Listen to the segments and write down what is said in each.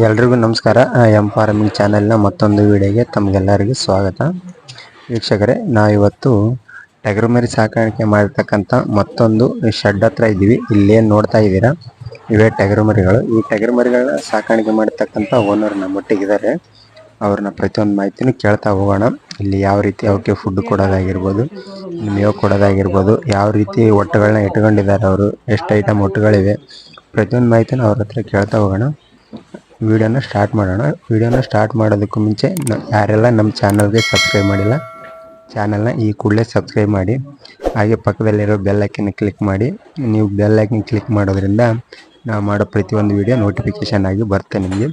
ಎಲ್ರಿಗೂ ನಮಸ್ಕಾರ. M farming ಚಾನೆಲ್ನ ಮತ್ತೊಂದು ವಿಡಿಯೋಗೆ ತಮಗೆಲ್ಲರಿಗೂ ಸ್ವಾಗತ. ವೀಕ್ಷಕರೇ, ನಾವಿವತ್ತು ಟಗರುಮರಿ ಸಾಕಾಣಿಕೆ ಮಾಡಿರ್ತಕ್ಕಂಥ ಮತ್ತೊಂದು ಶೆಡ್ ಹತ್ರ ಇದ್ದೀವಿ. ಇಲ್ಲೇನು ನೋಡ್ತಾ ಇದ್ದೀರಾ? ಇವೇ ಟಗರುಮರಿಗಳು ಈ ಟಗರುಮರಿಗಳನ್ನ ಸಾಕಾಣಿಕೆ ಮಾಡಿರ್ತಕ್ಕಂಥ ಓನರ್ ನಮ್ಮೊಟ್ಟಿಗಿದ್ದಾರೆ ಅವ್ರನ್ನ ಪ್ರತಿಯೊಂದು ಮಾಹಿತಿನೂ ಕೇಳ್ತಾ ಹೋಗೋಣ. ಇಲ್ಲಿ ಯಾವ ರೀತಿ ಅವಕ್ಕೆ ಫುಡ್ ಕೊಡೋದಾಗಿರ್ಬೋದು, ಮೇವು ಕೊಡೋದಾಗಿರ್ಬೋದು, ಯಾವ ರೀತಿ ಒಟ್ಟುಗಳನ್ನ ಇಟ್ಕೊಂಡಿದ್ದಾರೆ ಅವರು, ಎಷ್ಟು ಐಟಮ್ ಒಟ್ಟುಗಳಿವೆ, ಪ್ರತಿಯೊಂದು ಮಾಹಿತಿನ ಅವ್ರ ಹತ್ರ ಕೇಳ್ತಾ ಹೋಗೋಣ. ವಿಡಿಯೋನ ಸ್ಟಾರ್ಟ್ ಮಾಡೋಣ. ವಿಡಿಯೋನ ಸ್ಟಾರ್ಟ್ ಮಾಡೋದಕ್ಕೂ ಮುಂಚೆ ಯಾರೆಲ್ಲ ನಮ್ಮ ಚಾನಲ್ಗೆ ಸಬ್ಸ್ಕ್ರೈಬ್ ಮಾಡಿಲ್ಲ ಚಾನಲ್ನ ಈ ಕೂಡಲೇ ಸಬ್ಸ್ಕ್ರೈಬ್ ಮಾಡಿ. ಹಾಗೆ ಪಕ್ಕದಲ್ಲಿರೋ ಬೆಲ್ ಐಕನ್ ಕ್ಲಿಕ್ ಮಾಡಿ. ನೀವು ಬೆಲ್ ಐಕನ್ ಕ್ಲಿಕ್ ಮಾಡೋದ್ರಿಂದ ನಾವು ಮಾಡೋ ಪ್ರತಿಯೊಂದು ವಿಡಿಯೋ ನೋಟಿಫಿಕೇಶನ್ ಆಗಿ ಬರುತ್ತೆ ನಿಮಗೆ.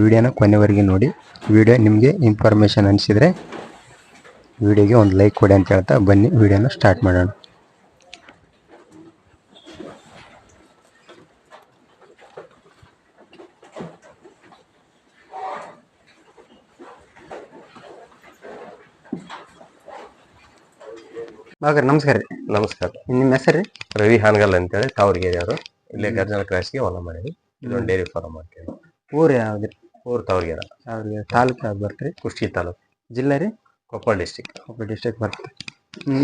ವಿಡಿಯೋನ ಕೊನೆವರೆಗೆ ನೋಡಿ. ವಿಡಿಯೋ ನಿಮಗೆ ಇನ್ಫಾರ್ಮೇಷನ್ ಅನಿಸಿದರೆ ವಿಡಿಯೋಗೆ ಒಂದು ಲೈಕ್ ಕೊಡಿ ಅಂತ ಹೇಳ್ತಾ ಬನ್ನಿ. ವಿಡಿಯೋನ ಸ್ಟಾರ್ಟ್ ಮಾಡೋಣ. ಬಾಗರ್ ನಮಸ್ಕಾರ ರೀ. ನಮಸ್ಕಾರ. ನಿಮ್ಮ ಹೆಸರು ರೀ? ರವಿ ಹಾನಗಲ್ ಅಂತೇಳಿ ತಾವರ್ಗೇರಿ ಅವರು ಇಲ್ಲೇ ಗರ್ಜನ ಕ್ರಾಸ್ಗೆ ಹೊಲ ಮಾಡಿದ್ವಿ ಇದೊಂದು ಡೈರಿ ಫಾರ್ಮ್ ಮಾಡ್ತೀವಿ. ಊರು ಯಾವ್ದು ರೀ? ಊರು ತಾವರ್ಗೇರ. ಅವ್ರಿಗೆ ತಾಲೂಕು ಯಾವ್ದು ಬರ್ತೀರಿ? ಕುಷ್ಟಗಿ ತಾಲೂಕು. ಜಿಲ್ಲೆ ರೀ? ಕೊಪ್ಪಳ ಡಿಸ್ಟಿಕ್ ಕೊಪ್ಪಳ ಡಿಸ್ಟಿಕ್ ಬರ್ತದೆ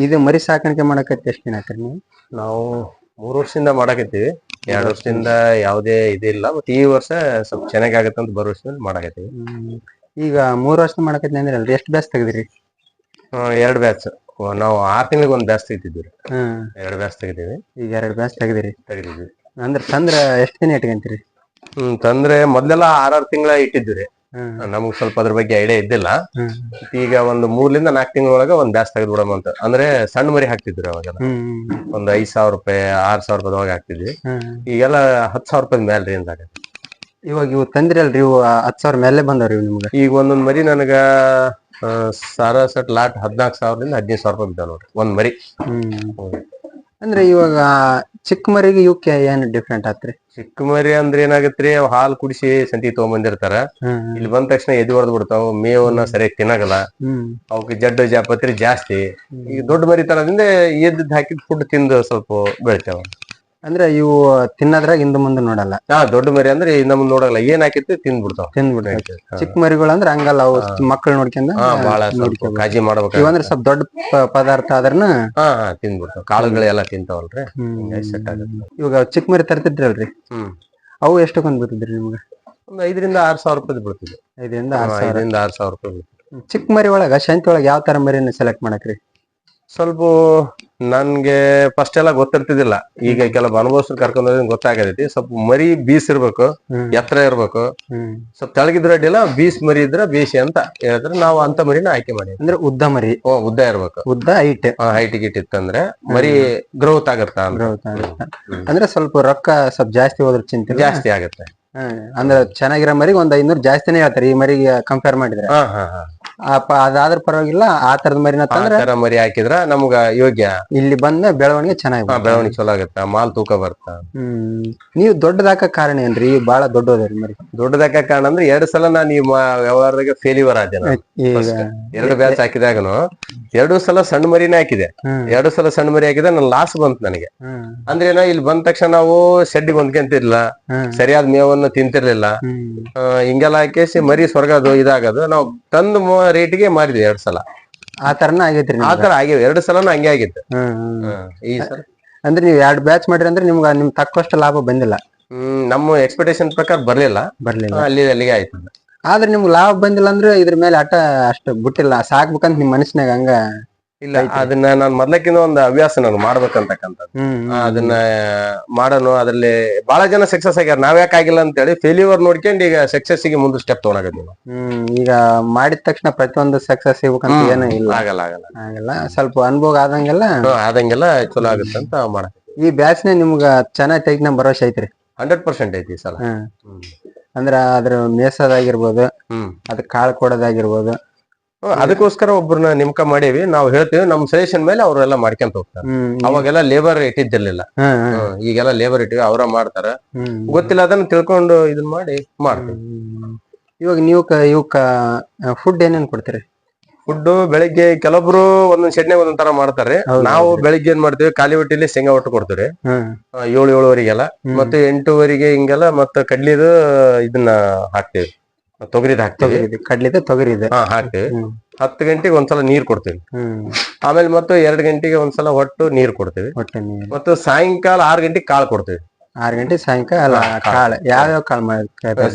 ಇದು ಮರಿ ಸಾಕಾಣಿಕೆ ಮಾಡಕತ್ತೆ ಎಷ್ಟು ದಿನ ಹಾಕ್ರಿ ನೀವು? ನಾವು ಮೂರು ವರ್ಷದಿಂದ ಮಾಡಕತ್ತೀವಿ. ಎರಡು ವರ್ಷದಿಂದ. ಯಾವುದೇ ಇದಿಲ್ಲ ಬಟ್ ಈ ವರ್ಷ ಸ್ವಲ್ಪ ಚೆನ್ನಾಗಿ ಆಗತ್ತೆ ಅಂತ ಬರೋ ವರ್ಷದಲ್ಲಿ ಮಾಡಕತ್ತೀವಿ. ಹ್ಮ್. ಈಗ ಮೂರು ವರ್ಷ ಮಾಡಕತ್ತೆ ಅಂದ್ರೆ ಅಲ್ರಿ ಎಷ್ಟು ಬ್ಯಾಸ್ ತೆಗ್ದಿರಿ? ಎರಡು ಬ್ಯಾಚ್ ನಾವು ಆರ್ ತಿಂಗಳಿಗೆ ಒಂದು ಬ್ಯಾಸ್ ತೆಗಿತಿದ್ವಿ ಹ್ಮ್ ಎರಡು ಬ್ಯಾಸ್ ತೆಗಿತೀವಿ ಈಗ ಎರಡು ಬ್ಯಾಸ್ ತೆಗೆದಿರಿ. ತೆಗಿತಿದ್ವಿ ಅಂದ್ರೆ ತಂದ್ರ ಎಷ್ಟು ದಿನ ಇಟ್ಕೊಂತೀರಿ? ಹ್ಮ್ ತಂದ್ರೆ ಮೊದ್ಲೆಲ್ಲ ಆರಾರು ತಿಂಗಳ ಇಟ್ಟಿದ್ವಿ ರೀ. ಹ್ಮ್ ನಮ್ಗೆ ಸ್ವಲ್ಪ ಅದ್ರ ಬಗ್ಗೆ ಐಡಿಯಾ ಇದ್ದಿಲ್ಲ. ಹ್ಮ್ ಈಗ ಒಂದು ಮೂರ್ಲಿಂದ ನಾಲ್ಕು ತಿಂಗಳೊಳಗ ಒಂದ್ ಬ್ಯಾಸ್ ತೆಗೆದು ಬಿಡೋಣ ಅಂತ. ಅಂದ್ರೆ ಸಣ್ಣ ಮರಿ ಹಾಕ್ತಿದ್ರು ಅವಾಗ ಹ್ಮ್ ಒಂದ್ ಐದ್ ಸಾವಿರ ರೂಪಾಯಿ ಆರ್ ಸಾವಿರ ರೂಪಾಯಿ ಹಾಕ್ತಿದ್ವಿ. ಹ್ಮ್ ಈಗೆಲ್ಲ ಹತ್ತು ಸಾವಿರ ರೂಪಾಯಿ ಮೇಲೆ ರೀ ಅಂದಾಗ. ಇವಾಗ ಇವು ತಂದ್ರಿ ಅಲ್ರಿ ಇವು ಹತ್ತು ಸಾವಿರ ಮೇಲೆ ಬಂದವ್ರಿ ಇವು ನಿಮ್ಗೆ? ಈಗ ಒಂದೊಂದ್ ಮರಿ ನನಗ ಸಾರ ಸೆಟ್ ಲಾಟ್ ಹದಿನಾಲ್ಕು ಸಾವಿರದಿಂದ ಹದಿನೈದು ಸಾವಿರ ರೂಪಾಯಿ ಬಿದ್ದಾವ ನೋಡ್ರಿ ಒಂದ್ ಮರಿ. ಅಂದ್ರೆ ಇವಾಗ ಚಿಕ್ಕ ಮರಿಗೆ ಇವಕ್ಕೆ ಏನ್ ಡಿಫ್ರೆಂಟ್ ಆತ್ರಿ? ಚಿಕ್ಕ ಮರಿ ಅಂದ್ರೆ ಏನಾಗತ್ರಿ ಅವ್ ಹಾಲು ಕುಡಿಸಿ ಸಂತಿ ತಗೊಂಬಂದಿರ್ತಾರ. ಇಲ್ಲಿ ಬಂದ ತಕ್ಷಣ ಎದಿ ಹೊಡೆದ್ ಬಿಡ್ತಾವ ಮೇವನ್ನ ಸರಿಯಾಗಿ ತಿನ್ನಗಲ್ಲ. ಅವಕ್ಕೆ ಜಡ್ಡು ಜಾಪತ್ರಿ ಜಾಸ್ತಿ. ಈಗ ದೊಡ್ಡ ಮರಿ ತರದಿಂದ ಎದ್ದು ಹಾಕಿದ್ ಫುಡ್ ತಿಂದು ಸ್ವಲ್ಪ ಬೆಳಿತಾವ. ಅಂದ್ರೆ ಇವು ತಿನ್ನದ್ರಾಗ ಹಿಂದ ಮುಂದೆ ನೋಡಲ್ಲ. ಹಾ ದೊಡ್ಡ ಮರಿ ಅಂದ್ರೆ ನಮ್ಗ್ ನೋಡಲ್ಲ. ಏನ್ ಹಾಕಿತ್ತು ತಿನ್ಬಿಡ್ತಾವ ತಿನ್ಬಿಡ್ತಾವ ತಿಂದ್ಬಿಡ್ತಾರೆ ಚಿಕ್ಕ ಮರಿಗಳು ಅಂದ್ರೆ ಹಂಗಲ್ಲ ಅವು ಮಕ್ಕಳು ನೋಡ್ಕೊಂಡ ಕಾಳಜಿ ಮಾಡ್ಬೇಕು ಇವಂದ್ರೆ ಸ್ವಲ್ಪ ದೊಡ್ಡ ಪದಾರ್ಥ ಆದ್ರನ ಹಾ ಹಾ ತಿಂದ್ಬಿಡ್ತಾವ. ಕಾಳುಗಳೆಲ್ಲ ತಿಂತಾವಲ್ರಿ. ಸೆಟ್ ಆಗುತ್ತೆ. ಇವಾಗ ಚಿಕ್ಕ ಮರಿ ತರ್ತಿದ್ರಲ್ರಿ? ಹ್ಮ್. ಅವು ಎಷ್ಟಕ್ಕೊಂದ್ ಬಿಡ್ತಿದ್ರಿ ನಿಮ್ಗೆ? ಒಂದ್ ಐದರಿಂದ ಆರ್ ಸಾವಿರ ರೂಪಾಯಿ ಬೀಳ್ತಿದೆ ಐದರಿಂದ ಐದರಿಂದ ಆರ್ ಸಾವಿರ ರೂಪಾಯಿ. ಚಿಕ್ಕ ಮರಿ ಒಳಗ ಶಂತಿ ಒಳಗ ಯಾವ ತರ ಮರಿನ ಸೆಲೆಕ್ಟ್ ಮಾಡಕ್ರಿ? ಸ್ವಲ್ಪ ನನ್ಗೆ ಫಸ್ಟ್ ಎಲ್ಲ ಗೊತ್ತಿರ್ತಿದಿಲ್ಲ ಈಗ ಕೆಲವು ಅನುಭವಸ್ಥರು ಕರ್ಕೊಂಡ್ ಗೊತ್ತಾಗತೈತಿ. ಸ್ವಲ್ಪ ಮರಿ ಬೀಸ್ ಇರ್ಬೇಕು. ಎತ್ತರ ಇರ್ಬೇಕು. ಸ್ವಲ್ಪ ತೆಳಗಿದ್ರ ಅಡ್ಡಿಲ್ಲ ಬೀಸ್ ಮರಿ ಇದ್ರ ಬೇಸಿ ಅಂತ ಹೇಳಿದ್ರೆ ನಾವು ಅಂತ ಮರಿನ ಆಯ್ಕೆ ಮಾಡಿ ಅಂದ್ರೆ ಉದ್ದ ಮರಿ. ಓ ಉದ್ದ ಇರ್ಬೇಕು. ಉದ್ದ ಹೈಟ್. ಹೈಟ್ ಗಿಟ್ ಇತ್ತಂದ್ರೆ ಮರಿ ಗ್ರೋತ್ ಆಗತ್ತ ಆಗುತ್ತಾ. ಅಂದ್ರೆ ಸ್ವಲ್ಪ ರೊಕ್ಕ ಸ್ವಲ್ಪ ಜಾಸ್ತಿ ಹೋದ್ರ ಚಿಂತೆ ಜಾಸ್ತಿ ಆಗತ್ತೆ. ಅಂದ್ರೆ ಚೆನ್ನಾಗಿರೋ ಮರಿಗೆ ಒಂದ್ ಐನೂರು ಜಾಸ್ತಿನೇ ಹೇಳ್ತಾರೆ. ಈ ಮರಿಗೆ ಕಂಪೇರ್ ಮಾಡಿದ್ರೆ. ಹಾ ಹಾ ಹಾ. ಅದಾದ್ರ ಪರವಾಗಿಲ್ಲ ಆ ತರದ ಮರಿನ ತಂದ್ರೆ ತರ ಮರಿ ಹಾಕಿದ್ರ ನಮ್ಗ ಯೋಗ್ಯ. ಇಲ್ಲಿ ಬಂದ ಬೆಳವಣಿಗೆ ಚೆನ್ನಾಗಿ ಹಾ, ಬೆಳವಣಿಗೆ ಚಲೋ ಆಗತ್ತ ಮಾಲ್ ತೂಕ ಬರ್ತಾ. ಹ್ಮ್ ನೀವು ದೊಡ್ಡದಾಕ ಕಾರಣ ಏನ್ರಿ? ಬಹಳ ಬಾಳ ದೊಡ್ಡದರಿ ಮರಿ. ದೊಡ್ಡದಕ್ಕ ಕಾರಣ ಅಂದ್ರೆ ಎರಡು ಸಲ ನಾನು ಈ ವ್ಯವಹಾರದಾಗ ಫೇಲ್ಯೂರ್ ಆದೆ. ಎರಡು ಬ್ಯಾಚ್ ಹಾಕಿದಾಗನು ಎರಡು ಸಲ ಸಣ್ಣ ಮರಿನೇ ಹಾಕಿದೆ. ಎರಡು ಸಲ ಸಣ್ಣ ಮರಿ ಹಾಕಿದ ನನ್ನ ಲಾಸ್ ಬಂತು ನನಗೆ. ಅಂದ್ರೆ ಏನೋ ಇಲ್ಲಿ ಬಂದ ತಕ್ಷಣ ನಾವು ಶೆಡ್ಡಿಗೆ ಹೊಂದ್ಕೊಂತಿರ್ಲಿಲ್ಲ. ಸರಿಯಾದ ಮೇವನ್ನು ತಿಂತಿರ್ಲಿಲ್ಲ. ಹಿಂಗೆಲ್ಲ ಹಾಕೇಸಿ ಮರಿ ಸ್ವರ್ಗದು ಇದಾಗದು. ನಾವು ತಂದು ರೇಟ್ಗೆ ಮಾರಿದ್ವಿ ಎರಡ್ ಸಲ. ಆ ತರನ ಆಗೈತ್ರಿ ಆ. ತರ ಆಗಿವೆ. ಎರಡು ಸಲನು ಹಂಗೆ ಆಗಿತ್ತು. ಈ ಸಲ. ಅಂದ್ರೆ ನೀವು ಎರಡ್ ಬ್ಯಾಚ್ ಮಾಡಿರಿ ಅಂದ್ರೆ ನಿಮ್ಗ ನಿಮ್ ತಕ್ಕಷ್ಟು ಲಾಭ ಬಂದಿಲ್ಲ. ನಮ್ಮ ಎಕ್ಸ್ಪೆಕ್ಟೇಷನ್ ಪ್ರಕಾರ ಬರ್ಲಿಲ್ಲ. ಬರ್ಲಿಲ್ಲ. ಅಲ್ಲಿ ಅಲ್ಲಿಗೆ ಆಯ್ತು ಆದ್ರೆ ನಿಮ್ಗೆ ಲಾಭ ಬಂದಿಲ್ಲ ಅಂದ್ರೆ ಇದ್ರ ಮೇಲೆ ಆಟ ಅಷ್ಟು ಬಿಟ್ಟಿಲ್ಲ ಸಾಕ್ಬೇಕಂತ ನಿಮ್ ಮನಸ್ಸಿನಾಗ ಹಂಗ ಇಲ್ಲ ಅದನ್ನ ನಾನ್ ಮೊದ್ಲಕ್ಕಿಂತ ಒಂದು ಹವ್ಯಾಸ ನಾನು ಮಾಡ್ಬೇಕಂತಕ್ಕಂಥದ್ದು. ಅದನ್ನ ಮಾಡೋನು ಅದ್ರಲ್ಲಿ ಬಹಳ ಜನ ಸಕ್ಸಸ್ ಆಗ್ಯಾರ. ನಾವ್ ಯಾಕೆ ಆಗಿಲ್ಲ ಅಂತ ಹೇಳಿ ಫೇಲ್ಯೂರ್ ನೋಡ್ಕೊಂಡು ಈಗ ಸಕ್ಸಸ್ಗೆ ಮುಂದೆ ಸ್ಟೆಪ್ ತಗೊಳಕತ್ತೀವಿ ನಾವು. ಹ್ಮ್ ಈಗ ಮಾಡಿದ ತಕ್ಷಣ ಪ್ರತಿಯೊಂದು ಸಕ್ಸಸ್ ಸಿಗ್ಬೇಕಂತ ಏನೂ ಇಲ್ಲ. ಆಗಲ್ಲ ಆಗಲ್ಲ. ಆಗಲ್ಲ ಸ್ವಲ್ಪ ಅನುಭವ ಆದಂಗೆಲ್ಲ ಆದಂಗೆಲ್ಲ ಚಲೋ ಆಗುತ್ತೆ ಅಂತ ಮಾಡಕ್ ಈ ಬ್ಯಾಚ್ ನಿಮ್ಗ ಚೆನ್ನಾಗಿ ತೆಗಿನ ಭರವಸೆ ಐತ್ರಿ. ಹಂಡ್ರೆಡ್ ಪರ್ಸೆಂಟ್ ಐತಿ ಈ ಸಲ. ಅಂದ್ರ ಅದ್ರ ಮೇಸದಾಗಿರ್ಬೋದು ಹ್ಮ್. ಅದ್ ಕಾಳು ಕೊಡೋದಾಗಿರ್ಬೋದು. ಹ್ಮ್, ಅದಕ್ಕೋಸ್ಕರ ಒಬ್ರನ್ನ ನೇಮಕ ಮಾಡೇವಿ. ನಾವು ಹೇಳ್ತೀವಿ ನಮ್ ಸಜೆಷನ್ ಮೇಲೆ ಅವರೆಲ್ಲ ಮಾಡ್ಕೊಂತ ಹೋಗ್ತಾರೆ. ಹ್ಮ್ ಅವಾಗೆಲ್ಲ ಲೇಬರ್ ಇಟ್ಟಿದ್ದಿರ್ಲಿಲ್ಲ. ಹ್ಮ್ ಹ್ಮ್ ಹ್ಮ್, ಈಗೆಲ್ಲ ಲೇಬರ್ ಇಟ್ಟಿವಿ ಅವರ ಮಾಡ್ತಾರ. ಹ್ಮ್ ಗೊತ್ತಿಲ್ಲ ಅದನ್ನ ತಿಳ್ಕೊಂಡು ಇದನ್ನ ಮಾಡಿ ಮಾಡ್ತೀವಿ. ಹ್ಮ್. ಇವಾಗ ನೀವು ಕ ಇವಕ್ಕ ಫುಡ್ ಏನೇನ್ ಕೊಡ್ತೀರಿ? ಫುಡ್ ಬೆಳಿಗ್ಗೆ ಕೆಲವೊಬ್ರು ಒಂದೊಂದ್ ಚಟ್ನಿ ಒಂದೊಂದ್ ತರ ಮಾಡ್ತಾರೆ. ನಾವು ಬೆಳಿಗ್ಗೆ ಏನ್ ಮಾಡ್ತೀವಿ? ಖಾಲಿ ಹೊಟ್ಟಿಲಿ ಶೇಂಗಾ ಒಟ್ಟು ಕೊಡ್ತೀವಿ. ಏಳು ಏಳುವರೆಗೆಲ್ಲ. ಮತ್ತೆ ಎಂಟೂವರೆಗೆ ಹಿಂಗೆಲ್ಲ ಮತ್ತೆ ಕಡ್ಲಿದು ಇದನ್ನ ಹಾಕ್ತಿವಿ. ತೊಗರಿದ ಹಾಕ್ತಿವಿ. ಕಡ್ಲಿದೆ ತೊಗರಿ ಇದೆ ಹಾ ಹಾಕ್ತಿವಿ. ಹತ್ತು ಗಂಟೆಗೆ ಒಂದ್ಸಲ ನೀರ್ ಕೊಡ್ತೀವಿ. ಆಮೇಲೆ ಮತ್ತೆ ಎರಡ್ ಗಂಟೆಗೆ ಒಂದ್ಸಲ ಹೊಟ್ಟು ನೀರ್ ಕೊಡ್ತೀವಿ. ಹೊಟ್ಟೆ ಮತ್ತು ಸಾಯಂಕಾಲ ಆರ್ ಗಂಟೆಗೆ ಕಾಳು ಕೊಡ್ತೀವಿ. ಆರ್ ಗಂಟೆ ಸಾಯಂಕಾಲ ಕಾಳು ಯಾವ್ಯಾವ ಕಾಳು ಮಾಡಿ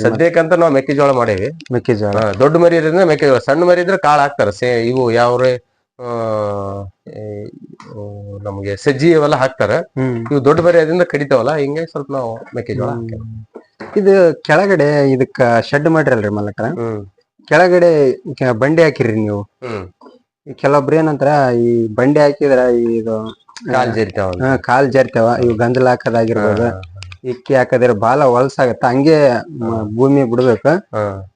ಸದ್ಯಕ್ಕಂತ ನಾವು ಮೆಕ್ಕೆಜೋಳ ಮಾಡೇವಿ. ಮೆಕ್ಕೆಜೋಳ. ದೊಡ್ಡ ಮರಿ ಇದ್ರೆ ಮೆಕ್ಕೆಜೋಳ. ಸಣ್ಣ ಮರಿ ಇದ್ರೆ ಕಾಳು ಹಾಕ್ತಾರ. ಸೇ ಇವು ಯಾವ್ರೆ ನಮ್ಗೆ ಸಜ್ಜಿ ಅವೆಲ್ಲ ಹಾಕ್ತಾರೆ. ಇವು ದೊಡ್ಡ ಮರಿ ಅದರಿಂದ ಕಡಿತಾವಲ್ಲ ಹಿಂಗಾಗಿ ಸ್ವಲ್ಪ ನಾವು ಮೆಕ್ಕೆಜೋಳ ಇದು ಕೆಳಗಡೆ ಇದಕ್ಕ ಶೆಡ್ ಮಾಡಿರಲ್ರಿ ಮಲ್ಲಕ ಹ್ಮ್. ಕೆಳಗಡೆ ಬಂಡಿ ಹಾಕಿರಿ ನೀವು. ಕೆಲವೊಬ್ರು ಏನಂತಾರ ಈ ಬಂಡಿ ಹಾಕಿದ್ರ ಇದು ಕಾಲ್ ಜರಿತಾವ ಹಾ ಕಾಲ್ ಹಾಕದಾಗಿರ್ಬೋದು ಇವು ಗಂಜಲ ಹಾಕೋದಾಗಿರ್ಬೋದು. ಇಕ್ಕಿ ಹಾಕದಿರ ಬಾಲ ಹೊಲಸಾಗತ್ತ ಹಂಗೆ ಮ- ಭೂಮಿ ಬಿಡ್ಬೇಕು.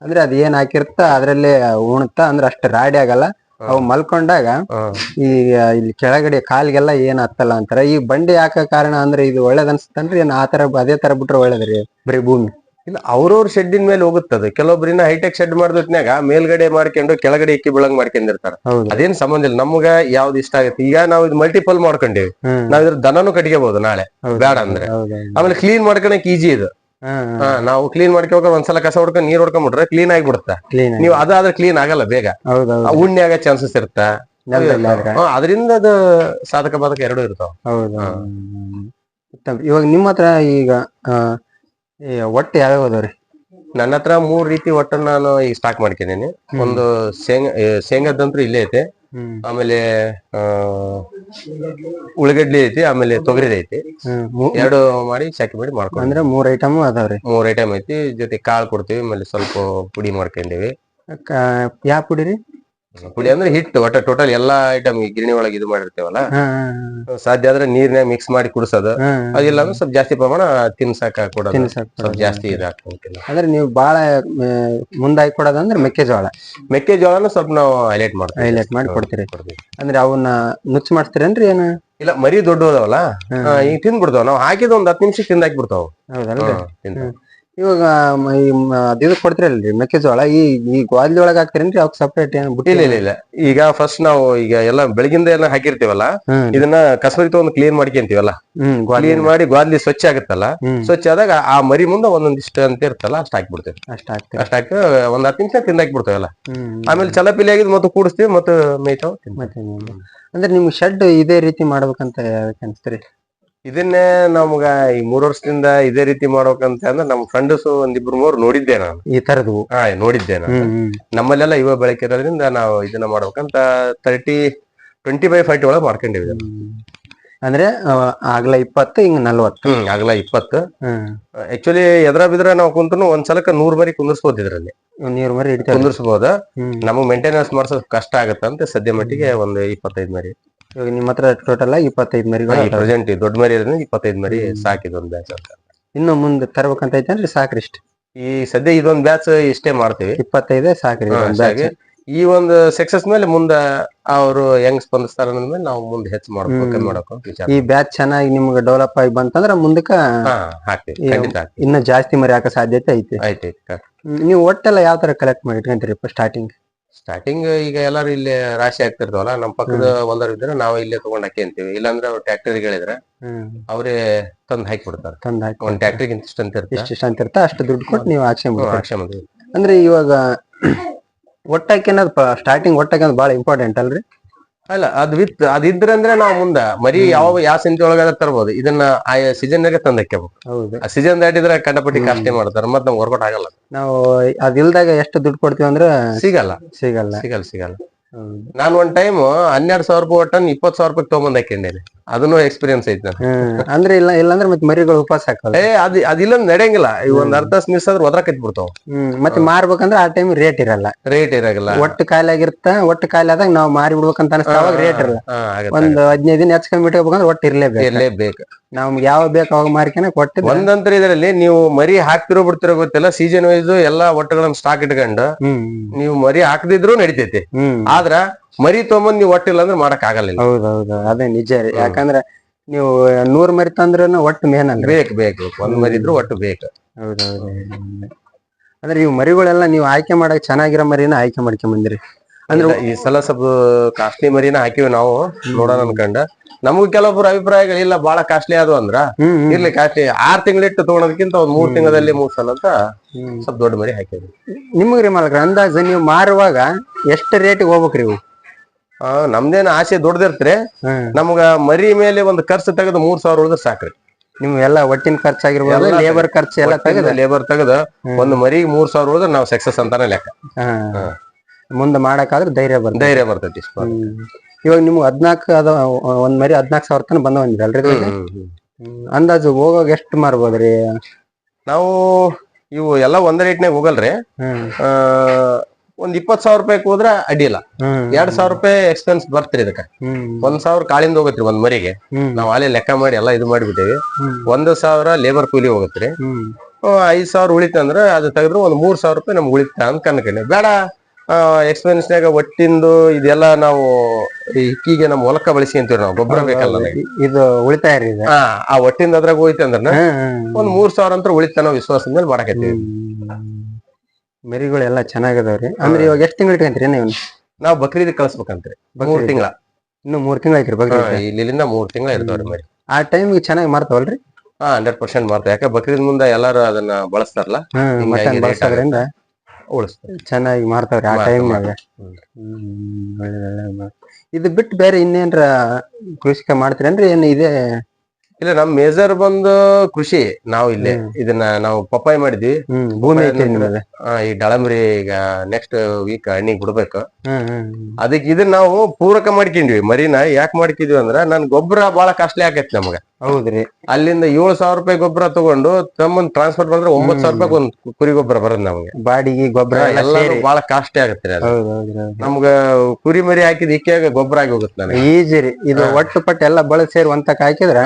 ಅಂದ್ರೆ ಅದ್ ಏನ್ ಹಾಕಿರ್ತ ಅದ್ರಲ್ಲಿ ಉಣತ ಅಂದ್ರೆ ಅಷ್ಟ ರಾಡಿ ಆಗಲ್ಲ. ಅವು ಮಲ್ಕೊಂಡಾಗ ಈ ಆ, ಇಲ್ಲಿ ಕೆಳಗಡೆ ಕಾಲ್ಗೆಲ್ಲ ಏನ್ ಹತ್ತಲ್ಲ ಅಂತಾರ. ಈ ಬಂಡಿ ಹಾಕ ಕಾರಣ ಅಂದ್ರೆ ಇದು ಒಳ್ಳೇದ್ ಅನ್ಸ್ತನ್ರಿ ಏನ್ ಆತರ ಅದೇ ತರ ಬಿಟ್ರೆ ಒಳ್ಳೇದ್ರಿ? ಬರೀ ಭೂಮಿ. ಇಲ್ಲ ಅವ್ರವ್ರ ಶೆಡ್ಡಿನ ಮೇಲೆ ಹೋಗುತ್ತದೆ ಕೆಲವೊಬ್ರಿನ ಹೈಟೆಕ್ ಶೆಡ್ ಮಾಡಿದ್ನಾಗ ಮೇಲ್ಗಡೆ ಮಾಡ್ಕೊಂಡು ಕೆಳಗಡೆ ಇಕ್ಕಿ ಬೆಳಂಗ್ ಮಾಡ್ಕೊಂಡಿರ್ತಾರ. ಅದೇನ್ ಸಂಬಂಧ ಇಲ್ಲ. ನಮ್ಗ ಯಾವ್ದು ಇಷ್ಟ ಆಗುತ್ತೆ? ಈಗ ನಾವ್ ಇದು ಮಲ್ಟಿಪಲ್ ಮಾಡ್ಕೊಂಡಿವಿ. ನಾವ್ ಇದ್ರ ದನನು ಕಟ್ಕೋಬಹುದು ನಾಳೆ. ಬೇಡ ಅಂದ್ರೆ. ಆಮೇಲೆ ಕ್ಲೀನ್ ಮಾಡ್ಕೊಳಕ್ ಈಜಿ ಇದು. ಹಾ, ನಾವು ಕ್ಲೀನ್ ಮಾಡ್ಕೋಕ ಒಂದ್ಸಲ ಕಸ ಹೊಡ್ಕೊಂಡು ನೀರ್ ಹೊಡ್ಕೊಂಡ್ಬಿಟ್ರೆ ಕ್ಲೀನ್ ಆಗಿಬಿಡುತ್ತೆ. ನೀವು ಅದಾದ್ರೆ ಕ್ಲೀನ್ ಆಗಲ್ಲ ಬೇಗ. ಉಣ್ಣೆ ಆಗೋ ಚಾನ್ಸಸ್ ಇರುತ್ತ. ಅದರಿಂದ ಅದು ಸಾಧಕ ಬಾಧಕ ಎರಡು ಇರ್ತಾವ. ಇವಾಗ ನಿಮ್ಮ ಹತ್ರ ಈಗ ಒಟ್ಟು ಯಾವ್ಯಾವ ಅದಾವ್ರಿ ನನ್ನ ಹತ್ರ ಮೂರ್ ರೀತಿ ಒಟ್ಟನ್ನ ನಾನು ಈಗ ಸ್ಟಾಕ್ ಮಾಡ್ಕೊಂಡಿನಿ ಒಂದು ಶೇಂಗಾ ಶೇಂಗಾದಂತೂ ಇಲ್ಲೇ ಐತೆ. ಆಮೇಲೆ ಆ ಉಳ್ಳಗಡ್ಲಿ ಐತಿ ಆಮೇಲೆ ತೊಗರಿ ಐತಿ. ಎರಡು ಮಾಡಿ ಚಾಕಿ ಮಾಡಿ ಮಾಡ್ಕೊಂಡು ಅಂದ್ರೆ ಮೂರ್ ಐಟಮ್ ಅದಾವ್ರಿ ಮೂರ್ ಐಟಮ್ ಐತಿ ಜೊತೆ ಕಾಳು ಕೊಡ್ತೀವಿ ಆಮೇಲೆ ಸ್ವಲ್ಪ ಪುಡಿ ಮಾಡ್ಕೊಂಡಿವಿ. ಯಾವ ಪುಡಿ ರೀ? ಪುಡಿ ಅಂದ್ರೆ ಹಿಟ್ಟು ಒಟ್ಟ ಟೋಟಲ್ ಎಲ್ಲಾ ಐಟಮ್ ಗಿರಣಿ ಒಳಗೆ ಇದು ಮಾಡಿರ್ತೇವಲ್ಲ? ಸಾಧ್ಯ ಆದ್ರೆ ನೀರ್ನ್ಯಾಗ ಮಿಕ್ಸ್ ಮಾಡಿ ಕುಡಿಸೋದು. ಅದಿಲ್ಲ ಅಂದ್ರೆ ಸ್ವಲ್ಪ ಜಾಸ್ತಿ ಪ್ರಮಾಣ ತಿನ್ಸಾಕ ಕೊಡೋದು. ತಿನ್ಸಕ್ ಸ್ವಲ್ಪ ಜಾಸ್ತಿ ಇದಾಗ್ತದೆ ಅಂದ್ರೆ ನೀವು ಬಾಳ ಮುಂದಾಗಿ ಕೊಡೋದಂದ್ರೆ ಮೆಕ್ಕೆಜೋಳ. ಮೆಕ್ಕೆಜೋಳನ ಸ್ವಲ್ಪ ನಾವು ಹೈಲೈಟ್ ಮಾಡ್ತೀವಿ. ಹೈಲೈಟ್ ಮಾಡಿ ಕೊಡ್ತೀರಿ. ಅಂದ್ರೆ ಅವನ್ನ ನುಚ್ಚು ಮಾಡ್ತೀರೇನ್ರಿ ಏನು? ಇಲ್ಲ ಮರಿ ದೊಡ್ಡ ಅದಾವಲ್ಲ ಆ, ಈಗ ತಿಂದ್ಬಿಡ್ತಾವ. ನಾವು ಹಾಕಿದ ಒಂದ್ ಹತ್ತು ನಿಮಿಷ ತಿಂದಾಕಿ ಬಿಡ್ತಾವ ಹೌದಲ್ರಿ ಇವಾಗ ಮ- ಈ ಮ- ಅದ್ ಇದು ಕೊಡ್ತಿರಲ್ರಿ ಮೆಕ್ಕೆಜೋಳ? ಈ ಈ ಗ್ವಾದ್ಲಿ ಒಳಗ ಹಾಕ್ತಿರೇನ್ರಿ ಅವಕ್ ಸಪ್ರೇಟ್ ಏನ್ ಬುಟ್ಟಿ? ಇಲ್ಲ ಇಲ್ಲ ಇಲ್ಲ. ಈಗ ಫಸ್ಟ್ ನಾವು ಈಗ ಎಲ್ಲ ಬೆಳಗಿಂದ ಎಲ್ಲ ಹಾಕಿರ್ತೀವಲ್ಲ ಹ್ಮ್. ಇದನ್ನ ಕಸರಿತ ತಗೊಂಡು ಕ್ಲೀನ್ ಮಾಡ್ಕೊಂತೀವಲ್ಲ? ಹ್ಮ್ ಕ್ಲೀನ್ ಮಾಡಿ ಗ್ವಾದ್ಲಿ ಸ್ವಚ್ಛ ಆಗುತ್ತಲ್ಲ? ಹ್ಮ್. ಸ್ವಚ್ಛ ಆದಾಗ ಆ ಮರಿ ಮುಂದೆ ಒಂದೊಂದಿಷ್ಟು ಅಂತ ಇರ್ತಲ್ಲ ಅಷ್ಟ ಹಾಕ್ಬಿಡ್ತೇವೆ. ಅಷ್ಟ ಹಾಕ್ತೀರಿ ಅಷ್ಟ್ ಹಾಕಿ ಒಂದ್ ಹತ್ತು ನಿಮಿಷ ತಿಂದಾಕ್ಬಿಡ್ತೇವಲ್ಲ ಹ್ಮ್. ಆಮೇಲೆ ಚಲಪಿಲಿ ಆಗಿದ್ ಮತ್ತೆ ಕೂಡಿಸ್ತೀವಿ ಮತ್ತೆ ಮೇಯ್ತಾವ. ಮತ್ತೆ ಅಂದ್ರೆ ನಿಮ್ಗೆ ಶೆಡ್ ಇದೇ ರೀತಿ ಮಾಡ್ಬೇಕಂತ ಅನ್ಸ್ತ್ರಿ ಇದನ್ನೇ ನಮ್ಗ ಈ ಮೂರ್ ವರ್ಷದಿಂದ ಇದೇ ರೀತಿ ಮಾಡ್ಬೇಕಂತ ಅಂದ್ರೆ ನಮ್ ಫ್ರೆಂಡ್ಸ್ ಒಂದಿಬ್ರು ಮೂರು ನೋಡಿದ್ದೆ ನಾನು. ಈ ತರದ್ವು ಹಾ ನೋಡಿದ್ದೆ ನಾನು. ನಮ್ಮಲ್ಲೆಲ್ಲ ಇವ ಬಳಕೆ ಇರೋದ್ರಿಂದ ನಾವು ಇದನ್ನ ಮಾಡ್ಬೇಕಂತ ತರ್ಟಿ ಟ್ವೆಂಟಿ ಬೈ ಫೈಟ್ ಒಳಗೆ ಮಾಡ್ಕೊಂಡಿವಿ. ಅಂದ್ರೆ ಆಗ್ಲ ಇಪ್ಪತ್ತು ಹಿಂಗ್ ನಲ್ವತ್ತು. ಹ್ಮ್ ಆಗ್ಲ ಇಪ್ಪತ್ತು. ಆಕ್ಚುಲಿ ಎದ್ರ ಬಿದ್ರ ನಾವು ಕುಂತು ಒಂದ್ ಸಲಕ್ಕ ನೂರ್ ಮರಿ ಕುಂದಿರ್ಸ್ಬೋದು ಇದ್ರಲ್ಲಿ. ನೀರ್ ಮರಿ ಹ್ಮ್. ನಮಗ್ ಮೇಂಟೆನೆನ್ಸ್ ಮಾಡ್ಸೋದ್ ಕಷ್ಟ ಆಗತ್ತಂತ ಸದ್ಯ ಮಟ್ಟಿಗೆ ಒಂದ್ ಇಪ್ಪತ್ತೈದ್ ಮರಿ ಇವಾಗ ನಿಮ್ಮ ಹತ್ರ ಟೋಟಲ್ ಆಗಿ ಇಪ್ಪತ್ತೈದು ಮರಿಗಳು ಈ ಅದಾವ. ಪ್ರೆಸೆಂಟ್ ದೊಡ್ಡ ಮರಿ ಇರೋದ್ರಿಂದ ಇಪ್ಪತ್ತೈದ್ ಮರಿ ಸಾಕಿದ್ ಒಂದ್ ಬ್ಯಾಚ್ ಅಂತ. ಇನ್ನು ಮುಂದೆ ತರ್ಬೇಕಂತ ಐತೆ ಸಾಕ್ರಿ ಇಷ್ಟ ಈ ಸದ್ಯ ಇದೊಂದ್ ಬ್ಯಾಚ್ ಇಷ್ಟೇ ಮಾಡ್ತೀವಿ. ಇಪ್ಪತ್ತೈದೇ ಸಾಕ್ರಿ ಹಾ, ಇದೊಂದ್ batch. ಸಾಗಿ. ಈ ಒಂದು ಸಕ್ಸಸ್ ಮೇಲೆ ಮುಂದ ಅವರು ಹೆಂಗ್ ಸ್ಪಂದಿಸ್ತಾರ ಅನ್ನೋದ್ ಮೇಲೆ ನಾವು ಮುಂದೆ ಹೆಚ್ಚು ಮಾಡ್ಬೇಕು ವಿಚಾರ. ಈ ಬ್ಯಾಚ್ ಚೆನ್ನಾಗಿ ನಿಮ್ಗೆ ಡೆವಲಪ್ ಆಗಿ ಬಂತಂದ್ರ ಮುಂದಕ್ಕ ಹಾ ಹಾಕ್ತಿವಿ. ಈ- ಖಂಡಿತ ಹಾಕ್ತಿವಿ. ಇನ್ನ ಜಾಸ್ತಿ ಮರಿ ಹಾಕೋ ಸಾಧ್ಯತೆ ಐತಿ. ಐತಿ ಆಯ್ತು ಹ್ಮ್, ನೀವು ಒಟ್ಟೆಲ್ಲ ಯಾವ ತರ ಕಲೆಕ್ಟ್ ಮಾಡಿ ಇಟ್ಕೊಂತೀರಿ ಸ್ಟಾರ್ಟಿಂಗ್ ಸ್ಟಾರ್ಟಿಂಗ್ ಈಗ ಎಲ್ಲಾರು ಇಲ್ಲಿ ರಾಶಿ ಆಗ್ತಿರ್ತಾವಲ್ಲ ನಮ್ ಪಕ್ಕದ ಒಂದರ ಇದ್ರೆ ನಾವು ಇಲ್ಲೇ ತಗೊಂಡ್ ಹಾಕ್ಯಂತೀವಿ ಇಲ್ಲಾಂದ್ರೆ ಅವ್ರ ಟ್ರ್ಯಾಕ್ಟರ್ ಹೇಳಿದ್ರೆ ಅವರೇ ತಂದ್ ಹಾಕಿ ಬಿಡ್ತಾರೆ ತಂದ್ ಹಾಕಿ. ಒಂದ್ ಟ್ರ್ಯಾಕ್ಟರ್ ಇಷ್ಟ ಅಂತ ಇರುತ್ತೆ ಇಷ್ಟ ಅಂತ ಇರ್ತಾ ಅಷ್ಟು ದುಡ್ಡು ಕೊಟ್ಟು ನೀವು ಆಚೆ ಹಾಕ್ಸ್ಕೊಂಡ್ ಅಂದ್ರೆ ಇವಾಗ ಒಟ್ಟಾಕಿ ಅನ್ನೋದು ಸ್ಟಾರ್ಟಿಂಗ್ ಒಟ್ಟಾಕಿ ಅನ್ನೋದು ಬಹಳ ಇಂಪಾರ್ಟೆಂಟ್ ಅಲ್ರಿ? ಅಲ್ಲ ಅದ್ ವಿತ್ ಇದ್ರ ಅಂದ್ರೆ ನಾವ್ ಮುಂದ ಮರಿ ಯಾವ ಯಾವ ಸಂತಿ ಒಳಗಾದ್ರೆ ತರ್ಬೋದು. ಇದನ್ನ ಆ ಸೀಸನ್ ನಾಗ ತಂದ್ ಹಾಕ್ಯಬೇಕು ಹೌದು. ಆ ಸೀಸನ್ ದಾಟಿದ್ರೆ ಕಂಡಪಟ್ಟಿ ಕಾಸ್ಟ್ಲಿ ಮಾಡ್ತಾರೆ? ಮತ್ ನಮ್ಗೆ ವರ್ಕೌಟ್ ಆಗಲ್ಲ. ನಾವು ಅದಿಲ್ದಾಗ ಎಷ್ಟು ದುಡ್ಡು ಕೊಡ್ತೀವಿ ಅಂದ್ರೆ ಸಿಗಲ್ಲ. ಸಿಗಲ್ಲ. ಸಿಗಲ್ಲ ಸಿಗಲ್ಲ. ನಾನ್ ಒಂದ್ ಟೈಮ್ ಹನ್ನೆರಡ್ ಸಾವಿರ ರೂಪಾಯಿ ಒಟ್ಟನ್ ಇಪ್ಪತ್ ಸಾವಿರ ರೂಪಾಯಿ ತಗೊಂಬಂದ್ ಹಾಕೊಂಡೇನೆ ಅದನ್ನು ಎಕ್ಸ್ಪೀರಿಯನ್ಸ್ ಐತಿ ನಾನು ಅಂದ್ರೆ ಇಲ್ಲ ಇಲ್ಲಾಂದ್ರೆ ಮತ್ತೆ ಮರಿಗಳು ಉಪವಾಸ ಹಾಕಲ್ಲ. ಏ ಅದ್ ಅದಿಲ್ಲ ನಡೆಯಂಗಿಲ್ಲ. ಈ ಒಂದ್ ಅರ್ಧ ಮಿಸ್ ಆದ್ರೆ ಒದ್ರ ಬಿಡ್ತಾವ ಹ್ಮ್. ಮತ್ತೆ ಮಾರ್ಬೇಕಂದ್ರೆ ಆ ಟೈಮ್ ರೇಟ್ ಇರಲ್ಲ. ರೇಟ್ ಇರಲ್ಲ ಒಟ್ಟು ಕಾಯಿಲೆ ಆಗಿರ್ತ ಒಟ್ಟು ಕಾಯಿಲೆ ಆದಾಗ ನಾವು ಮಾರಿ ಬಿಡ್ಬೇಕಂತ ಅನಿಸ್ತಾ ಅವಾಗ ರೇಟ್ ಇರಲ್ಲ. ಹಾ, ಆಗತ್ತೆ, ಒಂದ್ ಹದಿನೈದು ದಿನ ಹೆಚ್ಕೊಂಡ್ ಬಿಟ್ಟಿರ್ಬೇಕಂದ್ರೆ ಒಟ್ಟು ಇರ್ಲೇಬೇಕು. ಇರ್ಲೇಬೇಕು. ನಮ್ಗೆ ಯಾವ ಬೇಕು ಅವಾಗ ಮಾರ್ಕೆನ ಕೊಟ್ಟು ಒಂದಂತರ ಇದರಲ್ಲಿ ನೀವು ಮರಿ ಹಾಕ್ತಿರೋ ಬಿಡ್ತಿರೋ ಗೊತ್ತಿಲ್ಲ. ಸೀಸನ್ ವೈಸ್ ಎಲ್ಲಾ ಒಟ್ಟುಗಳನ್ನ ಸ್ಟಾಕ್ ಇಟ್ಕೊಂಡು ಹ್ಮ್. ನೀವು ಮರಿ ಹಾಕದಿದ್ರು ನಡಿತೈತಿ. ಹ್ಮ್. ಆದ್ರ ಮರಿ ತೊಗೊಂಬಂದ್ ನೀವು ಒಟ್ಟಿಲ್ಲ ಅಂದ್ರೆ ಮಾಡಕ್ ಆಗಲ್ಲ ಹೌದೌದು ಅದೇ ನಿಜ ರೀ. ಯಾಕಂದ್ರೆ ನೀವು ನೂರ್ ಮರಿ ತಂದ್ರೂ ಒಟ್ಟು ಮೇನ್ ಅಲ್ರಿ ಬೇಕು ಬೇಕು. ಒಂದ್ ಮರಿ ಇದ್ರು ಒಟ್ಟು ಬೇಕು. ಹೌದೌದು ಅಂದ್ರೆ ಇವು ಮರಿಗಳೆಲ್ಲ ನೀವು ಆಯ್ಕೆ ಮಾಡಕ್ ಚೆನ್ನಾಗಿರೋ ಮರಿನ ಆಯ್ಕೆ ಮಾಡ್ಕೊಂಡ್ ಬಂದಿರಿ. ಅಂದ್ರೆ ಈ ಸಲ ಸ್ವಲ್ಪ ಕಾಸ್ಟ್ಲಿ ಮರಿನ ಹಾಕಿವಿ ನಾವು ನೋಡೋಣ ಅನ್ಕಂಡ. ನಮಗೂ ಕೆಲವೊಬ್ರು ಅಭಿಪ್ರಾಯಗಳಿಲ್ಲ ಬಹಳ ಕಾಸ್ಟ್ಲಿ ಅದು ಅಂದ್ರ. ಇರ್ಲಿ ಕಾಸ್ಟ್ಲಿ ಆರ್ ತಿಂಗಳಿಟ್ಟು ತಗೊಳೋದಕ್ಕಿಂತ ಒಂದ್ ಮೂರ್ ತಿಂಗಳಲ್ಲಿ ಸಲ ಅಂತ. ಸ್ವಲ್ಪ ದೊಡ್ಡ ಮರಿ ಹಾಕಿದ್ವಿ. ನಿಮ್ಗ್ರಿ ಮಾಲಕ್ರ ಅಂದಾಜ ನೀವು ಮಾರುವಾಗ ಎಷ್ಟು ರೇಟ್ ಹೋಗ್ಬೇಕ್ರಿ ಇವು? ಆ ನಮ್ದೇನ್ ಆಸೆ ದೊಡ್ಡದಿರ್ತ್ರಿ ನಮ್ಗ ಮರಿ ಮೇಲೆ ಒಂದ್ ಖರ್ಚು ತೆಗೆದು ಮೂರ್ ಸಾವಿರ ಉಳಿದ್ರೆ ಸಾಕ್ರಿ. ನಿಮ್ ಎಲ್ಲಾ ಒಟ್ಟಿನ ಖರ್ಚಾಗಿರ್ಬೋದು ಆಗಿರ್ಬೋದು ಲೇಬರ್ ಖರ್ಚು ಎಲ್ಲ ತೆಗೆದು. ಲೇಬರ್ ತೆಗೆದು ಒಂದ್ ಮರಿ ಮೂರ್ ಸಾವಿರ ಉಳಿದ್ರೆ ನಾವು ಸಕ್ಸಸ್ ಅಂತಾನೆ ಲೆಕ್ಕ. ಮುಂದೆ ಮಾಡಕ್ಕಾದ್ರೆ ಧೈರ್ಯ ಬರ್ತದೆ ಧೈರ್ಯ ಬರ್ತೈತಿ. ಇವಾಗ ನಿಮ್ಗೆ ಹದ್ನಾಲ್ಕು ಅದ ಒಂದ್ ಮರಿ ಹದ್ನಾಲ್ಕು ಸಾವಿರ ತನಕ ಬಂದ ಬಂದಿರಲ್ರಿ. ಅಂದಾಜು ಹೋಗೋಗ ಎಷ್ಟು ಮಾರ್ಬೋದ್ರಿ? ನಾವು ಇವು ಎಲ್ಲ ಒಂದ್ ರೇಟ್ನಾಗ ಹೋಗಲ್ರಿ. ಆ, ಒಂದ್ ಇಪ್ಪತ್ ಸಾವಿರ ರೂಪಾಯಿ ಹೋದ್ರ ಅಡ್ಡಿಲ್ಲ ಎರಡ್ ಸಾವಿರ ರೂಪಾಯಿ ಎಕ್ಸ್ಪೆನ್ಸ್ ಬರ್ತ್ರಿ ಇದಕ್ಕ. ಒಂದ್ ಸಾವಿರ ಕಾಳಿಂದ ಹೋಗತ್ರಿ ಒಂದ್ ಮರಿಗೆ. ನಾವ್ ಅಲ್ಲೇ ಲೆಕ್ಕ ಮಾಡಿ ಎಲ್ಲ ಇದು ಮಾಡಿಬಿಟ್ಟೇವಿ. ಒಂದ್ ಸಾವಿರ ಲೇಬರ್ ಕೂಲಿ ಹೋಗತ್ರಿ. ಐದ್ ಸಾವಿರ ಉಳಿತಂದ್ರ ಅದು ತೆಗೆದ್ರೆ ಒಂದ್ ಮೂರ್ ಸಾವಿರ ರೂಪಾಯಿ ನಮ್ಗೆ ಉಳಿತ ಅಂತ ಕನ್ಕೊಂಡೆ ಬೇಡ. ಎಕ್ಸ್ಪೆನ್ಸ್ನಾಗ ಒಟ್ಟಿಂದು ಇದೆಲ್ಲ ನಾವು ಹಿಕ್ಕಿಗೆ ನಮ್ಮ ಹೊಲಕ್ಕ ಬಳಸಿ ಅಂತೀವಿ ನಾವು ಗೊಬ್ಬರ ಬೇಕಲ್ಲ ಇದು ಉಳಿತಾಯ ರೀ ಆ, ಒಟ್ಟಿಂದ ಅದ್ರಾಗ ಹೋಯ್ತು ಅಂದ್ರ. ಒಂದ್ ಮೂರ್ ಸಾವಿರ ಅಂತ ಉಳಿತ ನಾವು ವಿಶ್ವಾಸದ ಮೇಲೆ ಮಾಡಕತ್ತೀವಿ. ಮರಿಗಳು ಎಲ್ಲ ಚೆನ್ನಾಗಿದಾವ್ರಿ ಅಂದ್ರೆ ಇವಾಗ ಎಷ್ಟು ತಿಂಗಳು ಇಟ್ಕೊಂತೀರಿ ನೀವು ನಾವು ಬಕ್ರೀದ್ ಕಳಿಸ್ಬೇಕಂತ್ರಿ. ಮೂರ್ ತಿಂಗಳ. ಇನ್ನು ಮೂರ್ ತಿಂಗಳ ಐತ್ರಿ ಇಲ್ಲಿಂದ ಮೂರ್ ತಿಂಗಳ ಇರ್ತಾವ್ರಿ ಮರಿ. ಆ ಟೈಮ್ ಚೆನ್ನಾಗಿ ಮಾರ್ತಾವಲ್ರಿ? ಹಾ ಹಂಡ್ರೆಡ್ ಪರ್ಸೆಂಟ್ ಮಾಡ್ತಾರೆ ಯಾಕೆ ಬಕ್ರೀದ್ ಮುಂದೆ ಎಲ್ಲಾರು ಅದನ್ನ ಬಳಸ್ತಾರಲ್ಲ ಬಳಸೋದ್ರಿಂದ ಉಳಿಸ್ತಾರೆ. ಚೆನ್ನಾಗಿ ಮಾರ್ತಾವ್ರಿ ಆ ಟೈಮ್ ಟೈಮ್ನಾಗ ಇದು ಬಿಟ್ಟು ಬೇರೆ ಇನ್ನೇನ್ರ ಕೃಷಿಕ ಮಾಡ್ತೀರೇನ್ರಿ? ಏನ್ ಇದೆ? ಇಲ್ಲ ನಮ್ ಮೇಜರ್ ಬಂದು ಕೃಷಿ ನಾವು ಇಲ್ಲೇ. ಇದನ್ನ ನಾವು ಪಪ್ಪಾಯ್ ಮಾಡಿದ್ವಿ. ಭೂಮಿ ಈ ಡಳಂಬ್ರಿ ಈಗ ನೆಕ್ಸ್ಟ್ ವೀಕ್ ಹಣ್ಣಿಗೆ ಬಿಡ್ಬೇಕು. ಅದಕ್ಕೆ ಇದನ್ನ ನಾವು ಪೂರಕ ಮಾಡ್ಕೊಂಡ್ವಿ. ಮರಿನ ಯಾಕೆ ಮಾಡ್ಕಿದ್ವಿ ಅಂದ್ರ ನನ್ ಗೊಬ್ಬರ ಬಹಳ ಕಾಸ್ಟ್ಲಿ ಆಕೇತಿ ನಮಗ. ಹೌದ್ರಿ. ಅಲ್ಲಿಂದ ಏಳು ಸಾವಿರ ರೂಪಾಯಿ ಗೊಬ್ಬರ ತಗೊಂಡು ತಮ್ಮನ್ ಟ್ರಾನ್ಸ್ಫರ್ ಬಂದ್ರೆ ಒಂಬತ್ ಸಾವಿರ ರೂಪಾಯಿ ಒಂದ್ ಕುರಿ ಗೊಬ್ಬರ ಬರೋದ್ ನಮಗೆ. ಬಾಡಿಗೆ ಗೊಬ್ಬರ ಎಲ್ಲ ಬಹಳ ಕಾಸ್ಟ್ ಆಗತ್ತೆ ನಮ್ಗ ಕುರಿ ಮರಿ ಹಾಕಿದ ಇಕ್ಕಿಯಾಗ ಗೊಬ್ಬರ ಆಗಿ ಹೋಗುತ್ತೆ ನನಗೆ. ಈಜಿ ರೀ. ಇದು ಒಟ್ಟು ಪಟ್ಟು ಎಲ್ಲ ಬಳಸಿ ಸೇರಿ ಒಂತಕ್ ಹಾಕಿದ್ರ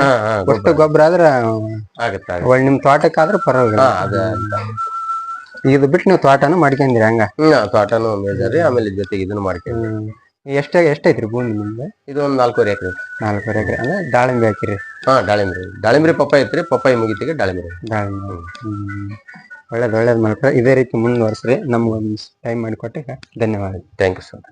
ಒಟ್ಟು ಗೊಬ್ಬರ ಆದ್ರ ಆಗುತ್ತೆ. ಒಳ್ಳೆ ನಿಮ್ ತೋಟಕ್ಕಾದ್ರ ಪರವಾಗಿಲ್ಲ. ಇದು ಬಿಟ್ಟು ನೀವು ತೋಟನು ಮಾಡ್ಕೊಂಡಿರಿ ಹಂಗ? ತೋಟನೂ ಮೇಜರ್ ಅಮೇಲೆ ಜೊತೆಗೆ ಇದನ್ನ ಮಾಡ್ಕೊಂಡು ಹ್ಮ್. ಎಷ್ಟ ಎಷ್ಟೈತ್ರಿ ಭೂಮಿ ನಿಮ್ದು? ಇದು ಒಂದು ನಾಲ್ಕೂವರೆ ಎಕರೆ. ನಾಲ್ಕೂವರೆ ಎಕರೆ. ಅಂದ್ರೆ ದಾಳಿಂಬೆ ಹಾಕಿರಿ. ಹಾ ದಾಳಿಂಬ್ರಿ ದಾಳಿಂಬ್ರಿ ಪಪ್ಪಾಯಿ ಐತ್ರಿ ಪಪ್ಪಾಯಿ ಮುಗಿತಿಗೆ ದಾಳಿಂಬ್ರಿ ದಾಳಿಂಬೆ. ಹ್ಮ್. ಒಳ್ಳೇದ್ ಒಳ್ಳೇದ್ ಮಾಡ್ಕೊಳ ಇದೇ ರೀತಿ ಮುಂದುವರ್ಸ್ರಿ. ನಮ್ಗೊಂದು ಟೈಮ್ ಮಾಡಿಕೊಟ್ಟಿಗೆ ಧನ್ಯವಾದ ಥ್ಯಾಂಕ್ ಯು ಸರ್